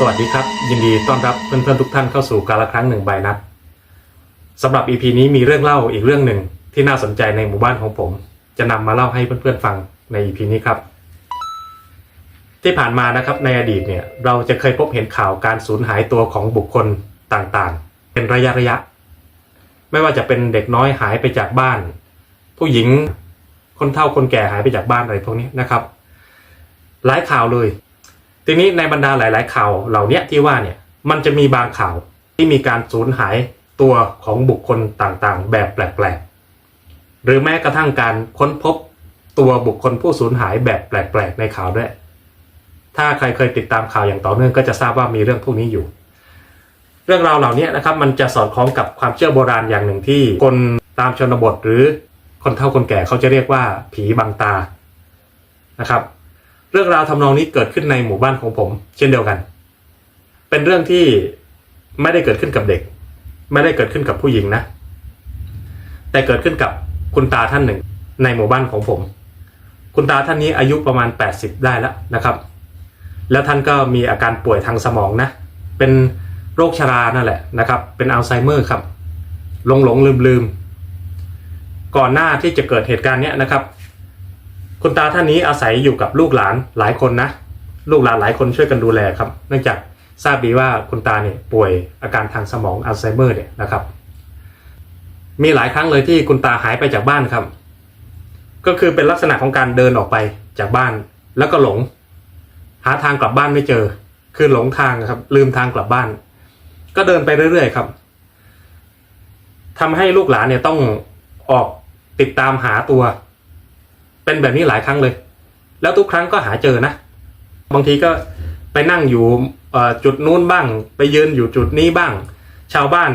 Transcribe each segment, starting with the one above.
สวัสดีครับ ยินดีต้อนรับเพื่อนๆทุกท่านเข้าสู่การละครั้งหนึ่งใบนัดสำหรับ EP นี้มีเรื่องเล่าอีกเรื่องหนึ่งที่น่าสนใจในหมู่บ้านของผม จะนำมาเล่าให้เพื่อนๆฟังใน EP นี้ครับ ที่ผ่านมานะครับในอดีตเนี่ยเราจะเคยพบเห็นข่าวการสูญหายตัวของบุคคลต่างๆ เป็นระยะระยะ ไม่ว่าจะเป็นเด็กน้อยหายไปจากบ้าน ผู้หญิงคนเฒ่าคนแก่หายไปจากบ้านอะไรพวกนี้นะครับ หลายข่าวเลย ทีนี้ในบรรดาหลาย ๆ ข่าวเหล่านี้ที่ว่าเนี่ยมันจะมีบางข่าวที่มีการสูญหายตัวของบุคคลต่างๆ แบบแปลกๆ หรือแม้กระทั่งการค้นพบตัวบุคคลผู้สูญหายแบบแปลกๆ ในข่าวด้วย ถ้าใครเคยติดตามข่าวอย่างต่อเนื่องก็จะทราบว่ามีเรื่องพวกนี้อยู่ เรื่องราวเหล่านี้นะครับมันจะสอดคล้องกับความเชื่อโบราณอย่างหนึ่งที่คนตามชนบทหรือคนเฒ่าคนแก่เขาจะเรียกว่าผีบังตานะครับ เรื่องราวทำนองนี้เกิดขึ้นในหมู่บ้านของผม เช่นเดียวกัน เป็นเรื่องที่ไม่ได้เกิดขึ้นกับเด็ก ไม่ได้เกิดขึ้นกับผู้หญิงนะ แต่เกิดขึ้นกับคุณตาท่านหนึ่ง ในหมู่บ้านของผม คุณตาท่านนี้อายุประมาณ 80 ได้แล้วนะครับ แล้วท่านก็มีอาการป่วยทางสมองนะ เป็นโรคชรานั่นแหละนะครับ เป็นอัลไซเมอร์ครับหลงหลงลืมลืมก่อนหน้าที่จะเกิดเหตุการณ์เนี้ยนะครับ คุณตาท่านนี้อาศัยอยู่กับลูกหลานหลายคนนะ ลูกหลานหลายคนช่วยกันดูแลครับ เนื่องจากทราบดีว่าคุณตาเนี่ยป่วยอาการทางสมองอัลไซเมอร์เนี่ยนะครับ มีหลายครั้งเลยที่คุณตาหายไปจากบ้านครับ ก็คือเป็นลักษณะของการเดินออกไปจากบ้านแล้วก็หลง หาทางกลับบ้านไม่เจอ คือหลงทางครับ ลืมทางกลับบ้าน ก็เดินไปเรื่อยๆครับทำให้ลูกหลานเนี่ยต้องออกติดตามหาตัว เป็นแบบนี้หลายครั้งเลย แล้วทุกครั้งก็หาเจอนะ บางทีก็ไปนั่งอยู่จุดนู้นบ้าง ไปยืนอยู่จุดนี้บ้าง ชาวบ้าน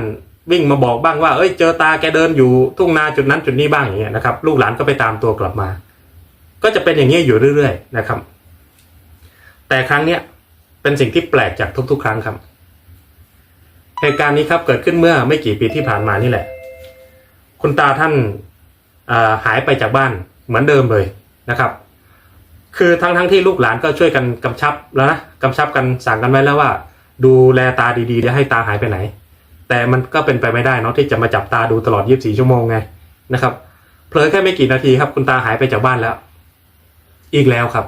วิ่งมาบอกบ้างว่า เอ้ย เจอตาแกเดินอยู่ทุ่งนาจุดนั้นจุดนี้บ้างอย่างเงี้ยนะครับ ลูกหลานก็ไปตามตัวกลับมา ก็จะเป็นอย่างนี้ยอยู่เรื่อยๆนะครับ แต่ครั้งเนี้ยเป็นสิ่งที่แปลกจากทุกๆ ครั้งครับ เหตุการณ์นี้ครับเกิดขึ้นเมื่อไม่กี่ปีที่ผ่านมานี่แหละ คุณตาท่านาหายไปจากบ้าน เหมือนเดิมเลยนะครับ คือทั้งทั้งที่ลูกหลานก็ช่วยกันกำชับแล้วนะกำชับกันสั่งกันไว้แล้วว่า ดูแลตาดีๆเดี๋ยวให้ตาหายไปไหน แต่มันก็เป็นไปไม่ได้เนาะที่จะมาจับตาดูตลอด 24 ชั่วโมงไงนะครับเผลอแค่ไม่กี่นาทีครับ คุณตาหายไปจากบ้านแล้ว อีกแล้วครับ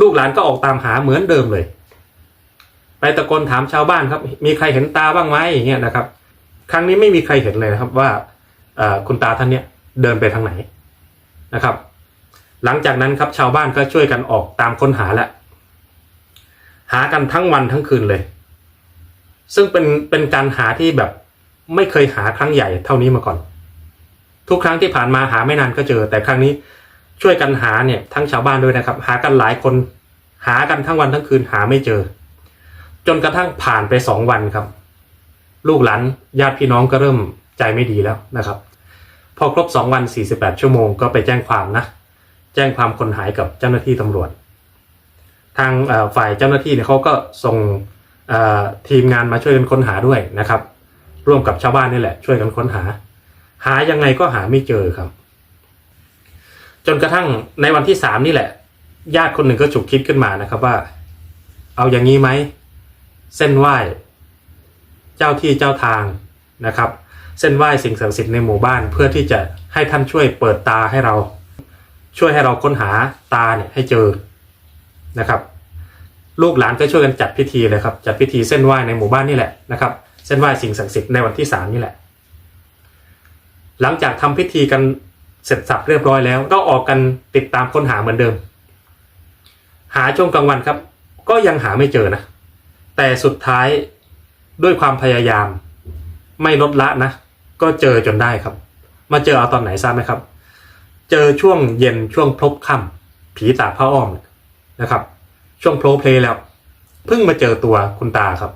ลูกหลานก็ออกตามหาเหมือนเดิมเลย ไปตะโกนถามชาวบ้านครับ มีใครเห็นตาบ้างไหมอย่างเงี้ยนะครับ ครั้งนี้ไม่มีใครเห็นเลยนะครับว่าคุณตาท่านเนี้ยเดินไปทางไหน นะครับ หลังจากนั้นครับชาวบ้านก็ช่วยกันออกตามค้นหาแหล้วหากันทั้งวันทั้งคืนเลย ซึ่งเป็นเป็นการหาที่แบบไม่เคยหาครั้งใหญ่เท่านี้มาก่อน ทุกครั้งที่ผ่านมาหาไม่นานก็เจอ แต่ครั้งนี้ช่วยกันหาเนี่ยทั้งชาวบ้านด้วยนะครับ หากันหลายคนหากันทั้งวันทั้งคืนหาไม่เจอ จนกระทั่งผ่านไปสองวันครับ ลูกหลานญาติพี่น้องก็เริ่มใจไม่ดีแล้วนะครับ พอครบสองวันสี่สิบแปดชั่วโมงก็ไปแจ้งความนะ แจ้งความคนหายกับเจ้าหน้าที่ตำรวจ ทางฝ่ายเจ้าหน้าที่เนี่ยเขาก็ส่งทีมงานมาช่วยกันค้นหาด้วยนะครับ ร่วมกับชาวบ้านนี่แหละ ช่วยกันค้นหา หายังไงก็หาไม่เจอครับ จนกระทั่งในวันที่สามนี่แหละ ญาติคนหนึ่งก็ฉุกคิดขึ้นมานะครับว่า เอาอย่างนี้ไหม เส้นไหว้ เจ้าที่เจ้าทางนะครับ เส้นไหว้สิ่งศักดิ์สิทธิ์ในหมู่บ้าน เพื่อที่จะให้ท่านช่วยเปิดตาให้เรา ช่วยให้เราค้นหาตาเนี่ยให้เจอนะครับ ลูกหลานก็ช่วยกันจัดพิธีเลยครับ จัดพิธีเส้นไหว้ในหมู่บ้านนี่แหละนะครับ เส้นไหว้สิ่งศักดิ์สิทธิ์ในวันที่สามนี่แหละ หลังจากทำพิธีกันเสร็จสับเรียบร้อยแล้ว ก็ออกกันติดตามค้นหาเหมือนเดิม หาช่วงกลางวันครับ ก็ยังหาไม่เจอนะแต่สุดท้ายด้วยความพยายาม ไม่ลดละนะ ก็เจอจนได้ครับ มาเจอเอาตอนไหนทราบไหมครับ เจอช่วงเย็นช่วงพลบค่ำผีตาผ้าอ้อมนะครับ ช่วงโพลเพลย์แล้วเพิ่งมาเจอตัวคุณตาครับ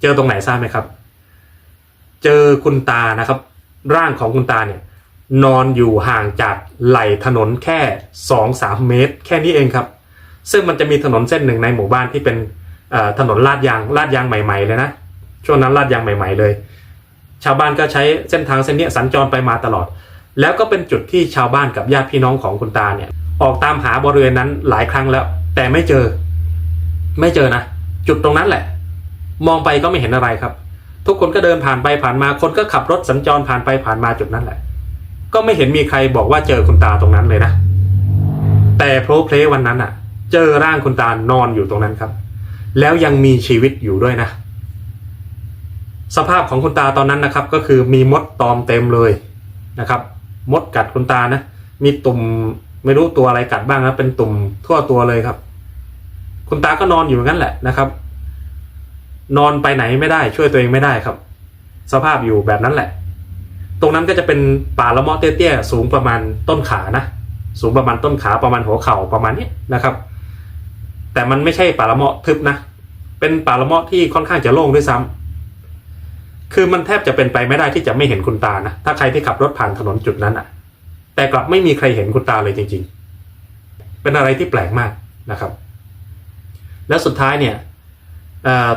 เจอตรงไหนทราบไหมครับ เจอคุณตานะครับ ร่างของคุณตาเนี่ย นอนอยู่ห่างจากไหลถนนแค่สองสามเมตร แค่นี้เองครับ ซึ่งมันจะมีถนนเส้นหนึ่งในหมู่บ้านที่เป็นถนนลาดยางลาดยางใหม่ ๆ เลยนะช่วงนั้นลาดยางใหม่ ๆ เลย ชาวบ้านก็ใช้เส้นทางเส้นนี้สัญจรไปมาตลอด แล้วก็เป็นจุดที่ชาวบ้านกับญาติพี่น้องของคุณตาเนี่ย ออกตามหาบริเวณนั้นหลายครั้งแล้ว แต่ไม่เจอ ไม่เจอนะ จุดตรงนั้นแหละ มองไปก็ไม่เห็นอะไรครับ ทุกคนก็เดินผ่านไปผ่านมา คนก็ขับรถสัญจรผ่านไปผ่านมาจุดนั้นแหละ ก็ไม่เห็นมีใครบอกว่าเจอคุณตาตรงนั้นเลยนะ แต่โพลเพลวันนั้นอะ เจอร่างคุณตานอนอยู่ตรงนั้นครับ แล้วยังมีชีวิตอยู่ด้วยนะ สภาพของคุณตาตอนนั้นนะครับ ก็คือมีมดตอมเต็มเลยนะครับ มดกัดคุณตานะมีตุ่มไม่รู้ตัวอะไรกัดบ้างนะเป็นตุ่มทั่วตัวเลยครับ คุณตาก็นอนอยู่งนั้นแหละนะครับ นอนไปไหนไม่ได้ ช่วยตัวเองไม่ได้ครับ สภาพอยู่แบบนั้นแหละ ตรงนั้นก็จะเป็นป่าละเมาะเตี้ยๆสูงประมาณต้นขานะสูงประมาณต้นขาประมาณหัวเข่าประมาณนี้นะครับ แต่มันไม่ใช่ป่าละเมาะทึบนะเป็นป่าละเมาะที่ค่อนข้างจะโล่งด้วยซ้ำ คือมันแทบจะเป็นไปไม่ได้ที่จะไม่เห็นคุณตานะถ้าใครที่ขับรถผ่านถนนจุดนั้นอะ แต่กลับไม่มีใครเห็นคุณตาเลยจริง ๆ เป็นอะไรที่แปลกมากนะครับ แล้วสุดท้ายเนี่ย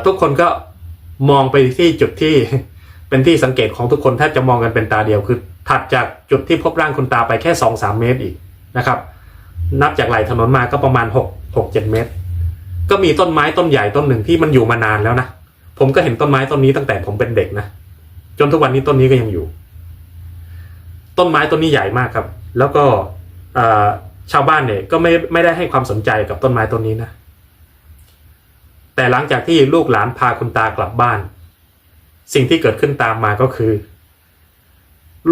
ทุกคนก็มองไปที่จุดที่เป็นที่สังเกตของทุกคนแทบจะมองกันเป็นตาเดียวคือ ถัดจากจุดที่พบร่างคุณตาไปแค่สองสามเมตรอีกนะครับ นับจากไหลถนนมาก็ประมาณหกหกเจ็ดเมตร ก็มีต้นไม้ต้นใหญ่ต้นหนึ่งที่มันอยู่มานานแล้วนะ ผมก็เห็นต้นไม้ต้นนี้ตั้งแต่ผมเป็นเด็กนะจนทุกวันนี้ต้นนี้ก็ยังอยู่ ต้นไม้ต้นนี้ใหญ่มากครับ แล้วก็ชาวบ้านเนี่ยก็ไม่ไม่ได้ให้ความสนใจกับต้นไม้ต้นนี้นะแต่หลังจากที่ลูกหลานพาคุณตากลับบ้าน สิ่งที่เกิดขึ้นตามมาก็คือ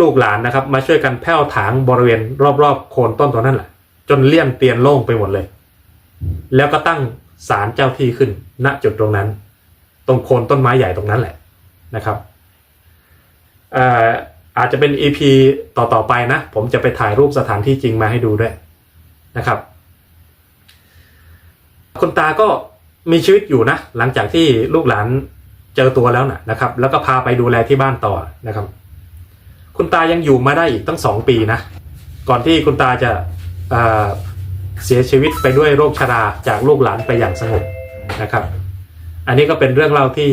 ลูกหลานนะครับ มาช่วยกันแผ่วถางบริเวณรอบๆโคนต้นตัวนั้นแหละจนเลี่ยนเตียนโล่งไปหมดเลย แล้วก็ตั้งศาลเจ้าที่ขึ้นณจุดตรงนั้น ตรงโคนต้นไม้ใหญ่ตรงนั้นแหละนะครับเอ่อาจจะเป็น EP ต่อๆไปนะ ผมจะไปถ่ายรูปสถานที่จริงมาให้ดูด้วยนะครับ คุณตาก็มีชีวิตอยู่นะ หลังจากที่ลูกหลานเจอตัวแล้วนะนะครับ แล้วก็พาไปดูแลที่บ้านต่อนะครับ คุณตายังอยู่มาได้อีกตั้งสองปีนะ ก่อนที่คุณตาจะเเสียชีวิตไปด้วยโรคชราจากลูกหลานไปอย่างสงบนะครับ อันนี้ก็เป็นเรื่องเล่าที่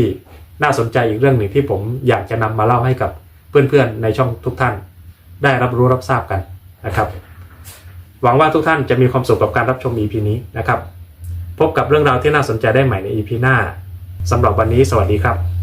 น่าสนใจอีกเรื่องหนึ่งที่ผมอยากจะนำมาเล่าให้กับเพื่อนๆในช่องทุกท่าน ได้รับรู้รับทราบกันนะครับ หวังว่าทุกท่านจะมีความสุขกับการรับชม EP นี้นะครับ พบกับเรื่องราวที่น่าสนใจได้ใหม่ใน EP หน้าสำหรับวันนี้สวัสดีครับ